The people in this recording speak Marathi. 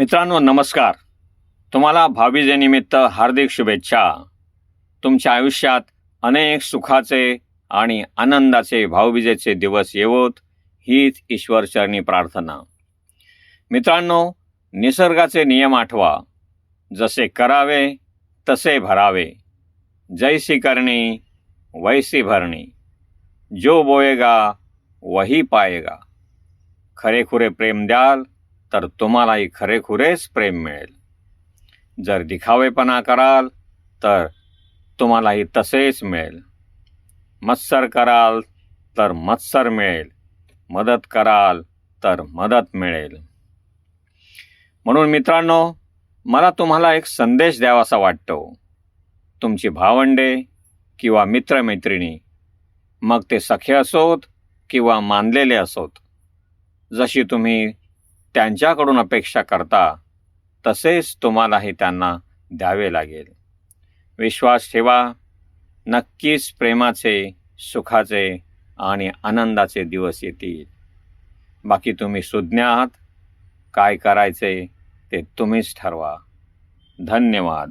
मित्रांनो नमस्कार. तुम्हाला भावीजेनिमित्त हार्दिक शुभेच्छा. तुमच्या आयुष्यात अनेक सुखाचे आणि आनंदाचे भाऊबीजेचे दिवस येवोत हीच ईश्वरचरणी प्रार्थना. मित्रांनो निसर्गाचे नियम आठवा. जसे करावे तसे भरावे. जैसी करणी वैसी भरणी. जो बोएगा वही पाएगा खरेखुरे प्रेम द्याल तर तुम्हालाही खरेखुरेच प्रेम मिळेल. जर दिखावेपणा कराल तर तुम्हालाही तसेच मिळेल. मत्सर कराल तर मत्सर मिळेल. मदत कराल तर मदत मिळेल. म्हणून मित्रांनो मला तुम्हाला एक संदेश द्यावासा वाटतो. तुमची भावंडे किंवा मित्रमैत्रिणी मग ते सखे असोत किंवा मानलेले असोत. जशी तुम्ही त्यांच्याकडून अपेक्षा करता तसेच तुम्हालाही त्यांना द्यावे लागेल. विश्वास ठेवा. नक्कीच प्रेमाचे सुखाचे आणि आनंदाचे दिवस येतील. बाकी तुम्ही सुज्ञ आहात. काय करायचे ते तुम्हीच ठरवा. धन्यवाद.